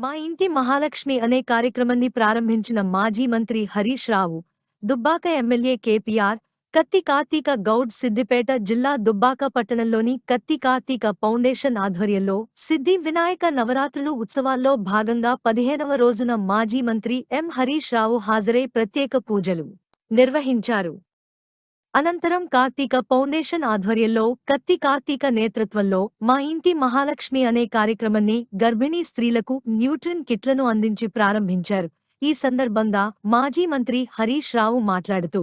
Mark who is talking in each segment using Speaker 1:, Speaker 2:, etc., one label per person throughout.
Speaker 1: మా ఇంటి మహాలక్ష్మి అనే కార్యక్రమాన్ని ప్రారంభించిన మాజీ మంత్రి హరీష్ రావు దుబ్బాక ఎమ్మెల్యే కేపీఆర్ కత్తి కార్తీక గౌడ్ సిద్దిపేట జిల్లా దుబ్బాక పట్టణంలోని కత్తి కార్తీక ఫౌండేషన్ ఆధ్వర్యంలో సిద్ధి వినాయక నవరాత్రులు ఉత్సవాల్లో భాగంగా పదిహేనవ రోజున మాజీ మంత్రి ఎం హరీష్ రావు హాజరై ప్రత్యేక పూజలు నిర్వహించారు. అనంతరం కార్తీక ఫౌండేషన్ ఆధ్వర్యంలో కత్తి కార్తీక నేతృత్వంలో మా ఇంటి మహాలక్ష్మి అనే కార్యక్రమాన్ని గర్భిణీ స్త్రీలకు న్యూట్రిన్ కిట్లను అందించి ప్రారంభించారు. ఈ సందర్భంగా మాజీ మంత్రి హరీష్ రావు మాట్లాడుతూ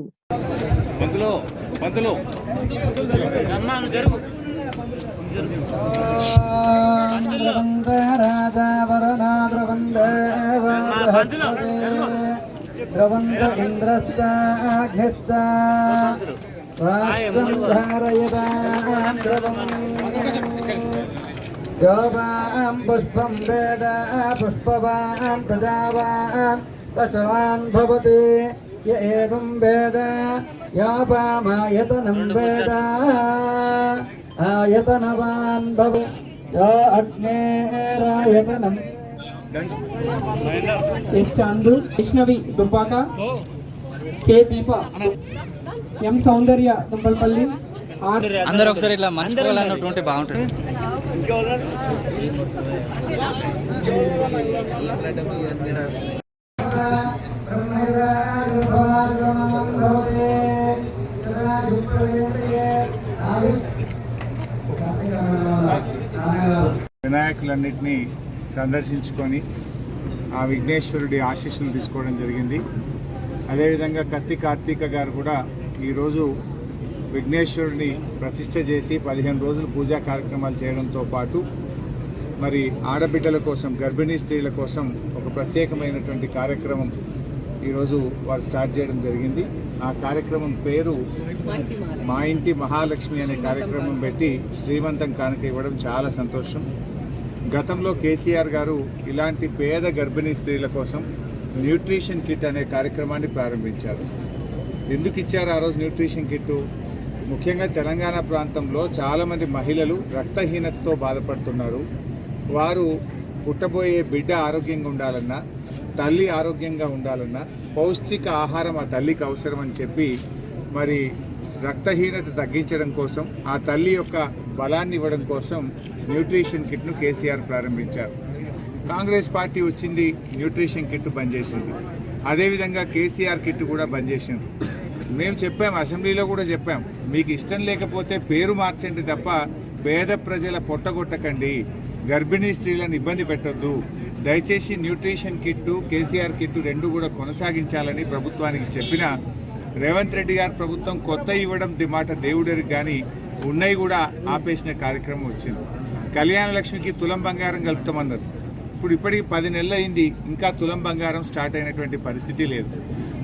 Speaker 2: పంతులు రమ్మాను జరుగు
Speaker 3: ద్రవంత ఇంద్రశ్చాఘ్యశ్చ రాష్ట్రం ధారయతాం ద్రవం జోవాం పుష్పం వేద పుష్పవాన్ ప్రజావాన్ పశవాన్ భవతి య ఏవం వేద యాపామాయతనం వేద ఆయతనవాన్ భవ యో అగ్నేరాయతనం S Chandu Vaishnavi Dubbaka K Deepa M Soundarya Dumpalpalli
Speaker 4: అందరూ ఒకసారి ఇట్లా మర్చిపోవాలన్నట్టు ఉంటే బాగుంటుంది.
Speaker 5: వినాయకులన్నింటినీ సందర్శించుకొని ఆ విఘ్నేశ్వరుడి ఆశీస్సులు తీసుకోవడం జరిగింది. అదేవిధంగా కత్తి కార్తీక గారు కూడా ఈరోజు విఘ్నేశ్వరుడిని ప్రతిష్ట చేసి పదిహేను రోజులు పూజా కార్యక్రమాలు చేయడంతో పాటు మరి ఆడబిడ్డల కోసం గర్భిణీ స్త్రీల కోసం ఒక ప్రత్యేకమైనటువంటి కార్యక్రమం ఈరోజు వారు స్టార్ట్ చేయడం జరిగింది. ఆ కార్యక్రమం పేరు మా ఇంటి మహాలక్ష్మి అనే కార్యక్రమం పెట్టి శ్రీమంతం కానుక ఇవ్వడం చాలా సంతోషం. గతంలో కేసీఆర్ గారు ఇలాంటి పేద గర్భిణీ స్త్రీల కోసం న్యూట్రిషన్ కిట్ అనే కార్యక్రమాన్ని ప్రారంభించారు. ఎందుకు ఇచ్చారు ఆ రోజు న్యూట్రిషన్ కిట్ ముఖ్యంగా తెలంగాణ ప్రాంతంలో చాలామంది మహిళలు రక్తహీనతతో బాధపడుతున్నారు. వారు పుట్టబోయే బిడ్డ ఆరోగ్యంగా ఉండాలన్నా తల్లి ఆరోగ్యంగా ఉండాలన్నా పౌష్టిక ఆహారం ఆ తల్లికి అవసరం అని చెప్పి మరి రక్తహీనత తగ్గించడం కోసం ఆ తల్లి యొక్క బలాన్ని ఇవ్వడం కోసం న్యూట్రిషన్ కిట్ను కేసీఆర్ ప్రారంభించారు. కాంగ్రెస్ పార్టీ వచ్చింది న్యూట్రిషన్ కిట్ బంద్ చేసింది. అదేవిధంగా కేసీఆర్ కిట్ కూడా బంద్ చేసింది మేము చెప్పాం అసెంబ్లీలో కూడా చెప్పాం మీకు ఇష్టం లేకపోతే పేరు మార్చండి తప్ప పేద ప్రజల పొట్టగొట్టకండి గర్భిణీ స్త్రీలను ఇబ్బంది పెట్టొద్దు. దయచేసి న్యూట్రిషన్ కిట్టు కేసీఆర్ కిట్టు రెండు కూడా కొనసాగించాలని ప్రభుత్వానికి చెప్పిన రేవంత్ రెడ్డి గారు ప్రభుత్వం కొత్త ఇవ్వడం ది మాట దేవుడరికి కానీ ఉన్నాయి కూడా ఆపేసిన కార్యక్రమం వచ్చింది. కళ్యాణ లక్ష్మికి తులం బంగారం కలుపుతామన్నారు. ఇప్పుడు ఇప్పటికి పది నెలలు అయింది ఇంకా తులం బంగారం స్టార్ట్ అయినటువంటి పరిస్థితి లేదు.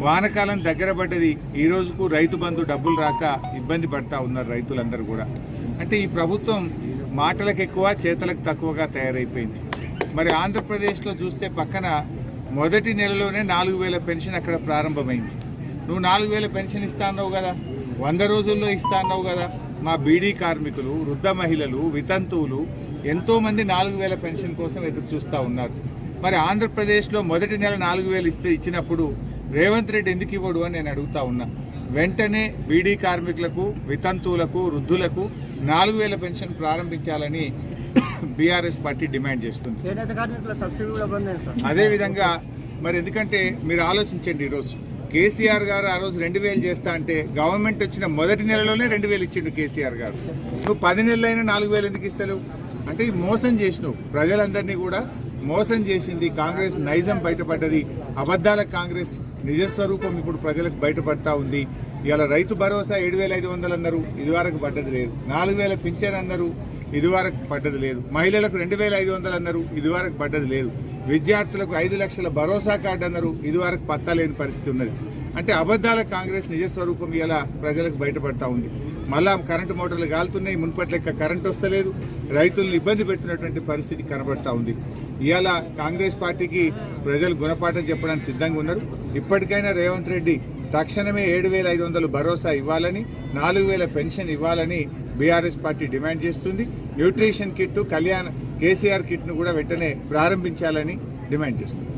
Speaker 5: వానకాలం దగ్గర పడ్డది ఈ రోజుకు రైతు బంధు డబ్బులు రాక ఇబ్బంది పడతా ఉన్నారు రైతులందరూ కూడా. అంటే ఈ ప్రభుత్వం మాటలకు ఎక్కువ చేతలకు తక్కువగా తయారైపోయింది. మరి ఆంధ్రప్రదేశ్లో చూస్తే పక్కన మొదటి నెలలోనే నాలుగు వేల పెన్షన్ అక్కడ ప్రారంభమైంది. నువ్వు నాలుగు వేల పెన్షన్ ఇస్తా అన్నావు కదా వంద రోజుల్లో ఇస్తా అన్నావు కదా మా బీడీ కార్మికులు వృద్ధ మహిళలు వితంతువులు ఎంతోమంది నాలుగు వేల పెన్షన్ కోసం ఎదురు చూస్తూ ఉన్నారు. మరి ఆంధ్రప్రదేశ్లో మొదటి నెల నాలుగు వేలు ఇస్తే ఇచ్చినప్పుడు రేవంత్ రెడ్డి ఎందుకు ఇవ్వడు అని నేను అడుగుతా ఉన్నా. వెంటనే బీడీ కార్మికులకు వితంతువులకు వృద్ధులకు నాలుగు వేల పెన్షన్ ప్రారంభించాలని బీఆర్ఎస్ పార్టీ డిమాండ్ చేస్తుంది. అదేవిధంగా మరి ఎందుకంటే మీరు ఆలోచించండి ఈరోజు. కేసీఆర్ గారు ఆ రోజు రెండు వేలు చేస్తా అంటే గవర్నమెంట్ వచ్చిన మొదటి నెలలోనే రెండు వేలు ఇచ్చిండు కేసీఆర్ గారు. నువ్వు పది నెలలైనా నాలుగు వేలు ఎందుకు ఇస్తలేవు? అంటే మోసం చేసినావు. ప్రజలందరినీ కూడా మోసం చేసింది కాంగ్రెస్ నైజం బయటపడ్డది. అబద్ధాల కాంగ్రెస్ నిజస్వరూపం ఇప్పుడు ప్రజలకు బయటపడతా ఉంది. ఇవాళ రైతు భరోసా ఏడు వేల ఐదు వందలు అన్నారు. ఇదివరకు పడ్డది లేదు. నాలుగు వేల పింఛన్ అన్నారు. ఇదివరకు పడ్డది లేదు. మహిళలకు రెండు వేల ఐదు వందలు అన్నారు. ఇదివరకు పడ్డది లేదు. విద్యార్థులకు ఐదు లక్షల భరోసా కార్డు అన్నారు. ఇదివరకు పత్తాలేని పరిస్థితి ఉన్నది. అంటే అబద్ధాల కాంగ్రెస్ నిజస్వరూపం ఇలా ప్రజలకు బయటపడతా ఉంది? మళ్ళా కరెంటు మోటార్లు కాలుతున్నాయి మున్పటి లెక్క కరెంట్ వస్తలేదు రైతులను ఇబ్బంది పెడుతున్నటువంటి పరిస్థితి కనబడతా ఉంది. ఇవాళ కాంగ్రెస్ పార్టీకి ప్రజలు గుణపాఠం చెప్పడానికి సిద్ధంగా ఉన్నారు. ఇప్పటికైనా రేవంత్ రెడ్డి తక్షణమే ఏడు వేల ఐదు వందలు భరోసా ఇవ్వాలని నాలుగు వేల పెన్షన్ ఇవ్వాలని బీఆర్ఎస్ పార్టీ డిమాండ్ చేస్తుంది. న్యూట్రిషన్ కిట్ కళ్యాణ్ కేసీఆర్ కిట్ను కూడా వెంటనే ప్రారంభించాలని డిమాండ్ చేస్తుంది